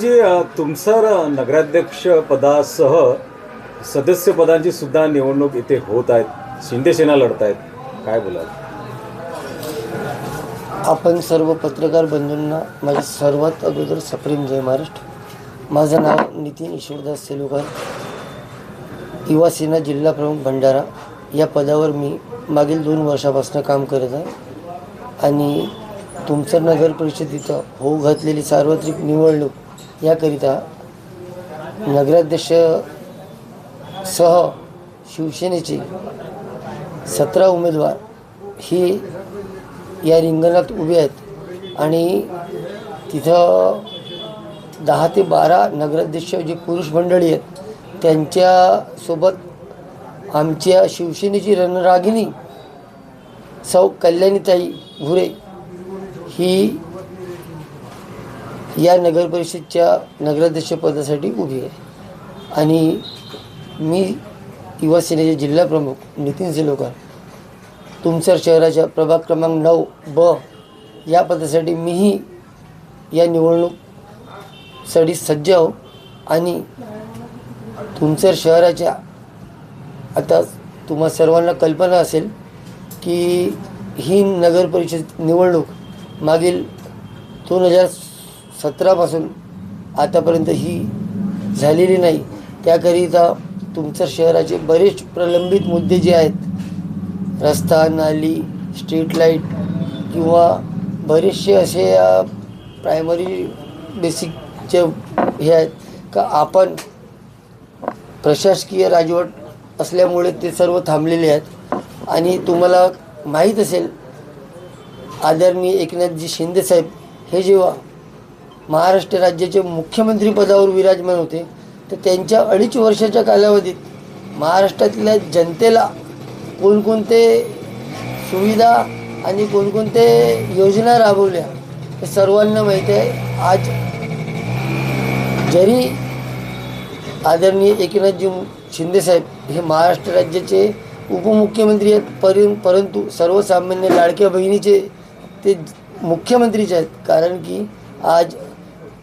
जी अ, तुमसर नगराध्यक्ष पदासह सदस्य पदांची सुद्धा निवडणूक इथे होत आहेत. शिंदे सेना लढत आहेत काय बोलाल? आपण सर्व पत्रकार बंधूंना माझे सर्वात अगोदर सप्रेम जय महाराष्ट्र. माझं नाव नितीन ईश्वरदास सेलुकर. युवा सेना जिल्हा प्रमुख भंडारा. या पदावर मी मागील दोन वर्षापासून काम करत आहे. आणि तुमचं नगर परिषद इथं होऊ घातलेली सार्वत्रिक निवडणूक याकरिता नगराध्यक्ष सह शिवसेनेचे सतरा उमेदवार ही या रिंगणात उभे आहेत. आणि तिथं दहा ते बारा नगराध्यक्ष जे पुरुष मंडळी आहेत त्यांच्यासोबत आमच्या शिवसेनेची रणरागिनी सौ कल्याणीताई घुरे ही या नगरपरिषदच्या नगराध्यक्षपदासाठी उभी आहे. आणि मी युवा सेनेचे जिल्हा प्रमुख नितीन सेलोकर तुमसर शहराच्या प्रभाग क्रमांक नऊ ब या पदासाठी मीही या निवडणूकसाठी सज्ज आहो आणि तुमसर शहराच्या आता तुम्हा सर्वांना कल्पना असेल की ही नगर परिषद निवडणूक मागील दोन हजार सतरापासून आतापर्यंत ही झालेली नाही. त्याकरिता तुमच्या शहराचे बरेच प्रलंबित मुद्दे जे आहेत रस्ता नाली स्ट्रीट लाइट किंवा बरेचसे असे प्रायमरी बेसिकचे हे आहेत का आपण प्रशासकीय राजवट असल्यामुळे ते सर्व थांबलेले आहेत. आणि तुम्हाला माहीत असेल आदरणीय एकनाथजी शिंदेसाहेब हे जेव्हा महाराष्ट्र राज्याचे मुख्यमंत्री पदावर विराजमान होते. तर त्यांच्या अडीच वर्षाच्या कालावधीत महाराष्ट्रातल्या जनतेला कोणकोणते सुविधा आणि कोणकोणते योजना राबवल्या हे सर्वांना माहीत आहे. आज जरी आदरणीय एकनाथजी शिंदेसाहेब हे महाराष्ट्र राज्याचे उपमुख्यमंत्री आहेत परि परंतु सर्वसामान्य लाडक्या बहिणीचे ते मुख्यमंत्रीचे आहेत. कारण की आज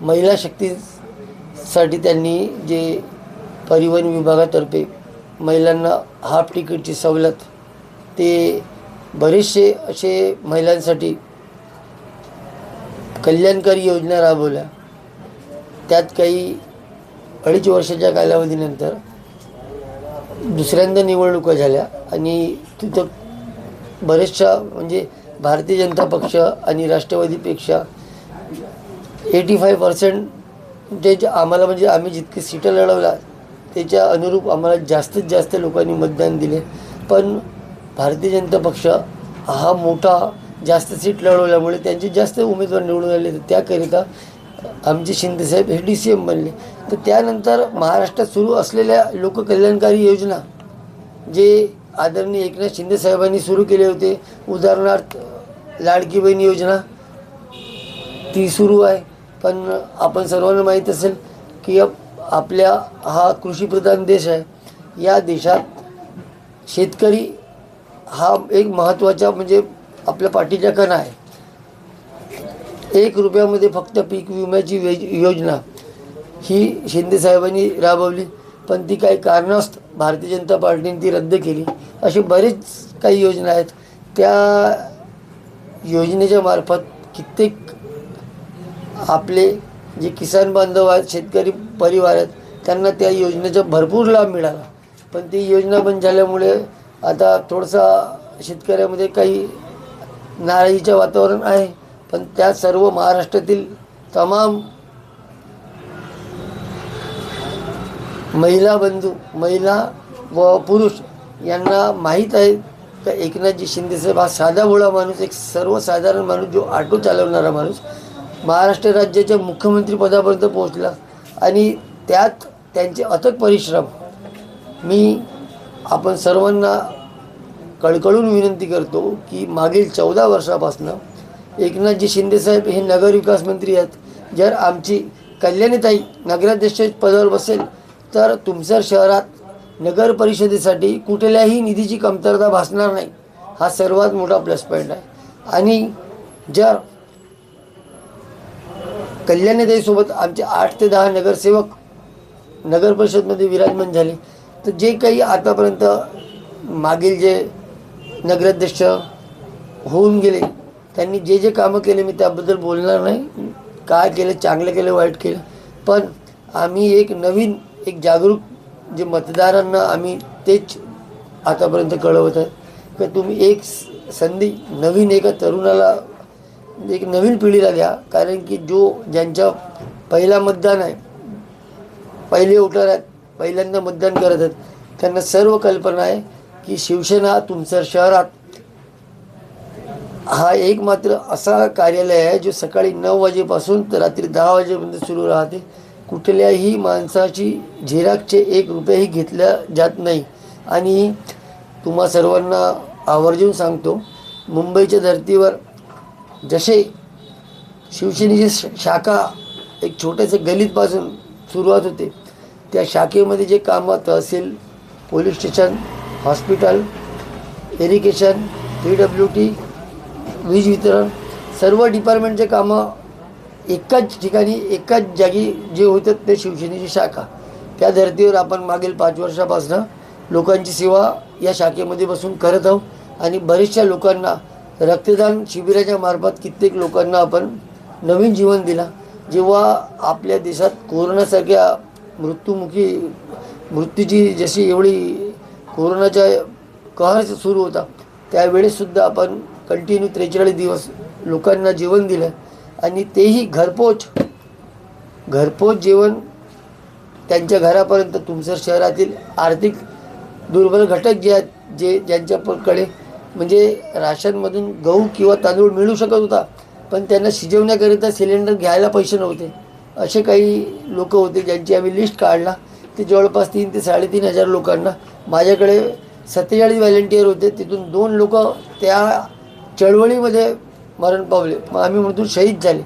महिला शक्तीसाठी त्यांनी जे परिवहन विभागातर्फे महिलांना हाफ तिकीटची सवलत ते बरेचसे असे महिलांसाठी कल्याणकारी योजना राबवल्या. त्यात काही अडीच वर्षाच्या कालावधीनंतर दुसऱ्यांदा निवडणुका झाल्या आणि तिथं बरेचशा म्हणजे भारतीय जनता पक्ष आणि राष्ट्रवादीपेक्षा एटी फाय पर्सेंट आम्हाला म्हणजे आम्ही जितके सीटं लढवल्या त्याच्या अनुरूप आम्हाला जास्तीत जास्त लोकांनी मतदान दिले. पण भारतीय जनता पक्ष हा मोठा जास्त सीट लढवल्यामुळे त्यांचे जास्त उमेदवार निवडून आले. तर त्याकरिता आमचे शिंदेसाहेब हे डी सी एम बनले. तर त्यानंतर महाराष्ट्रात सुरू असलेल्या लोककल्याणकारी योजना जे आदरणीय एकनाथ शिंदेसाहेबांनी सुरू केले होते. उदाहरणार्थ लाडकी बहीण योजना ती सुरू आहे. पण आपण सर्वांना माहीत असेल की आपल्या हा कृषीप्रधान देश आहे. या देशात शेतकरी हा एक महत्त्वाचा म्हणजे आपल्या पाठीच्या कणा आहे. एक रुपयामध्ये फक्त पीक विम्याची वेज योजना ही शिंदेसाहेबांनी राबवली. पण ती काही कारणास्तव भारतीय जनता पार्टीने ती रद्द केली. असे बरेच काही योजना आहेत. त्या योजनेच्या मार्फत कित्येक आपले जे किसान बांधव आहेत शेतकरी परिवार आहेत त्यांना त्या योजनेचा भरपूर लाभ मिळाला. पण ती योजना बंद झाल्यामुळे आता थोडंसा शेतकऱ्यामध्ये काही नाराजीचं वातावरण आहे. पण त्या सर्व महाराष्ट्रातील तमाम महिला बंधू महिला व पुरुष यांना माहीत आहे का एकनाथजी शिंदेसाहेब हा साधा भोळा माणूस एक सर्वसाधारण माणूस जो ऑटो चालवणारा माणूस महाराष्ट्र राज्याच्या मुख्यमंत्रीपदापर्यंत पोहोचला आणि त्यात त्यांचे अथक परिश्रम. मी आपण सर्वांना कळकळून विनंती करतो की मागील चौदा वर्षापासनं एकनाथजी शिंदेसाहेब हे नगरविकास मंत्री आहेत. जर आमची कल्याणीताई नगराध्यक्ष पदावर बसेल तर तुमसर शहरात नगर परिषदेसाठी कुठल्याही निधीची कमतरता भासणार नाही. हा सर्वात मोठा प्लस पॉईंट आहे. आणि जर कल्याणताईसोबत आमचे आठ ते दहा नगरसेवक नगर परिषदमध्ये विराजमान झाले. तर जे काही आतापर्यंत मागील जे नगराध्यक्ष होऊन गेले त्यांनी जे जे कामं केले मी त्याबद्दल बोलणार नाही. काय केलं चांगलं केलं वाईट केलं. पण आम्ही एक नवीन एक जागरूक जे मतदारांना आम्ही तेच आतापर्यंत कळवत आहे. की तुम्ही एक स- संधी नवीन एका तरुणाला एक नवीन पिढीला द्या कारण की जो ज्यांच्या पहिला मतदान आहे पहिले वोटर आहेत पहिल्यांदा मतदान करत आहेत त्यांना सर्व कल्पना आहे की शिवसेना तुमचं शहरात हा एक मात्र असा कार्यालय आहे जो सकाळी नऊ वाजेपासून तर रात्री दहा वाजेपर्यंत सुरू राहते. कुठल्याही माणसाची झेराकचे एक रुपयाही घेतल्या जात नाही. आणि तुम्हा सर्वांना आवर्जून सांगतो मुंबईच्या धर्तीवर जसे शिवसेनेची श- शाखा एक छोट्याशा गलीतपासून सुरुवात होते त्या शाखेमध्ये जे कामं तहसील police station hospital irrigation P W D वीज वितरण सर्व डिपार्टमेंटचे कामं एकाच ठिकाणी एकाच जागी जे होतात ते शिवसेनेची शाखा. त्या धर्तीवर आपण मागील पाच वर्षापासून लोकांची सेवा या शाखेमध्ये बसून करत आहोत आणि बरेचशा लोकांना रक्तदान शिबिराच्या मार्फत कित्येक लोकांना आपण नवीन जीवन दिला. जेव्हा आपल्या देशात कोरोनासारख्या मृत्यूमुखी मृत्यूची जशी एवढी कोरोनाच्या कहर सुरू होता त्यावेळेससुद्धा आपण कंटिन्यू त्रेचाळीस दिवस लोकांना जेवण दिलं आणि तेही घरपोच. घरपोच जेवण त्यांच्या घरापर्यंत तुमसर शहरातील आर्थिक दुर्बल घटक जे आहेत जे ज्यांच्याकडे म्हणजे राशनमधून गहू किंवा तांदूळ मिळू शकत होता पण त्यांना शिजवण्याकरिता सिलेंडर घ्यायला पैसे नव्हते. असे काही लोक होते ज्यांची आम्ही लिस्ट काढला. ते जवळपास तीन ते साडेतीन हजार लोकांना. माझ्याकडे सत्तेचाळीस व्हॉलेंटियर होते. तिथून दोन लोक त्या चळवळीमध्ये मरण पावले. मग आम्ही म्हणतो शहीद झाले.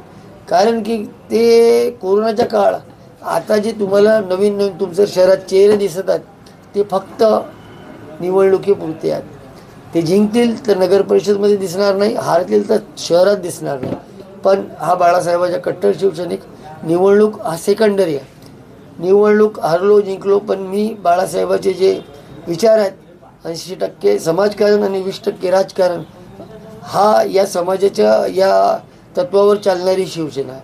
कारण की ते कोरोनाच्या काळ आता जे तुम्हाला नवीन नवीन तुमच्या शहरात चेहरे दिसत आहेत ते फक्त निवडणुकीपुरते आहेत. ते जिंकतील तर नगर परिषदमध्ये दिसणार नाही हारतील तर शहरात दिसणार नाही. पण हा बाळासाहेबाच्या कट्टर शिवसैनिक निवडणूक हा सेकंडरी आहे. निवडणूक हरलो जिंकलो पण मी बाळासाहेबाचे जे विचार आहेत ऐंशी टक्के समाजकारण आणि वीस टक्के राजकारण हा या समाजाच्या या तत्वावर चालणारी शिवसेना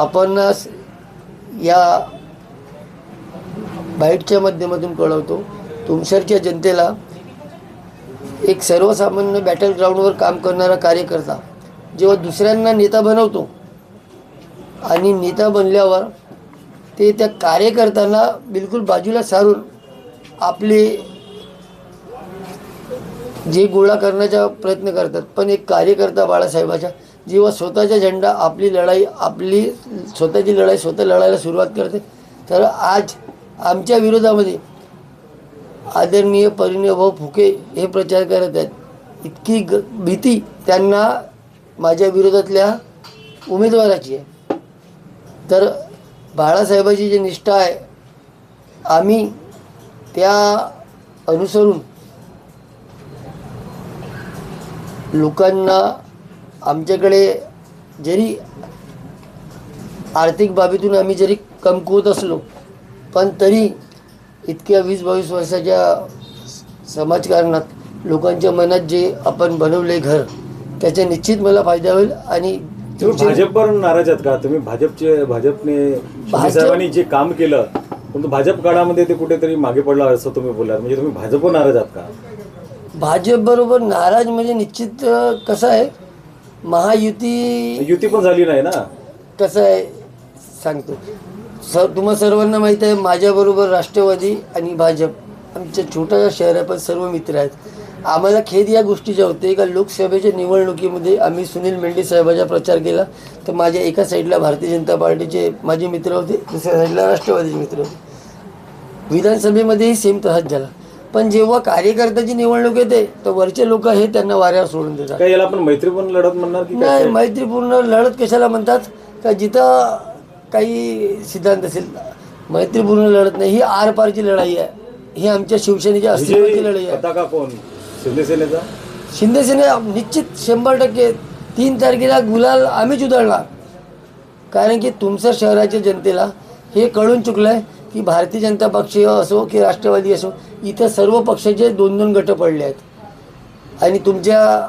आपण या बाईटच्या माध्यमातून कळवतो तुमसरच्या जनतेला एक सर्वसामान्य बॅटल ग्राउंडवर काम करणारा कार्यकर्ता जेव्हा दुसऱ्यांना नेता बनवतो आणि नेता बनल्यावर ते त्या कार्यकर्त्यांना बिलकुल बाजूला सारून आपले जे गोळा करण्याचा प्रयत्न करतात. पण एक कार्यकर्ता बाळासाहेबाच्या जेव्हा स्वतःचा झेंडा आपली लढाई आपली स्वतःची लढाई स्वतः लढायला सुरुवात करते तर आज आमच्या विरोधामध्ये आदरणीय परिणय भाऊ फुके हे प्रचार करत आहेत. इतकी ग भीती त्यांना माझ्या विरोधातल्या उमेदवाराची आहे. तर बाळासाहेबाची जी निष्ठा आहे आम्ही त्या अनुसरून लोकांना आमच्याकडे जरी आर्थिक बाबीतून आम्ही जरी कमकुवत असलो पण तरी इतक्या वीस बावीस वर्षाच्या समाजकारणात लोकांच्या मनात जे आपण बनवले घर त्याचा निश्चित मला फायदा होईल आणि भाजपवर नाराज आहात का? तुम्ही भाजपचे भाजपने साहेबांनी जे काम केलं परंतु भाजप काळामध्ये ते कुठेतरी मागे पडलं असं तुम्ही बोललात. म्हणजे तुम्ही भाजपवर नाराज आहात का? भाजपबरोबर नाराज म्हणजे निश्चित कसं आहे? महायुती युती पण झाली नाही ना? कसं आहे? सांगतो. स तुम्हा सर्वांना माहीत आहे माझ्याबरोबर राष्ट्रवादी आणि भाजप आमच्या छोट्या शहरात पण सर्व मित्र आहेत. आम्हाला खेद या गोष्टीच्या होते का लोकसभेच्या निवडणुकीमध्ये आम्ही सुनील मेंढे साहेबाचा प्रचार केला. तर माझ्या एका साईडला भारतीय जनता पार्टीचे माझे मित्र होते दुसऱ्या साईडला राष्ट्रवादीचे मित्र होते. विधानसभेमध्येही सेम तसाच झाला. पण जेव्हा कार्यकर्त्याची निवडणूक येते तर वरचे लोक हे त्यांना वाऱ्यावर सोडून देतात. याला आपण मैत्रीपूर्ण लढत म्हणणार की नाही मैत्रीपूर्ण लढत कशाला म्हणतात? का जिथं काही सिद्धांत असेल. मैत्रीपूर्ण लढत नाही. ही आरपारची लढाई आहे. ही आमच्या शिवसेनेच्या अस्तित्वाची लढाई आहे. पताका कोण? शिवसेनेचा शिंदे सेने निश्चित शंभर टक्के तीन तारखेला गुलाल आम्हीच उधळणार. कारण की तुमचं शहराच्या जनतेला हे कळून चुकलं आहे की भारतीय जनता पक्ष असो की राष्ट्रवादी असो इथं सर्व पक्षाचे दोन दोन गट पडले आहेत. आणि तुमच्या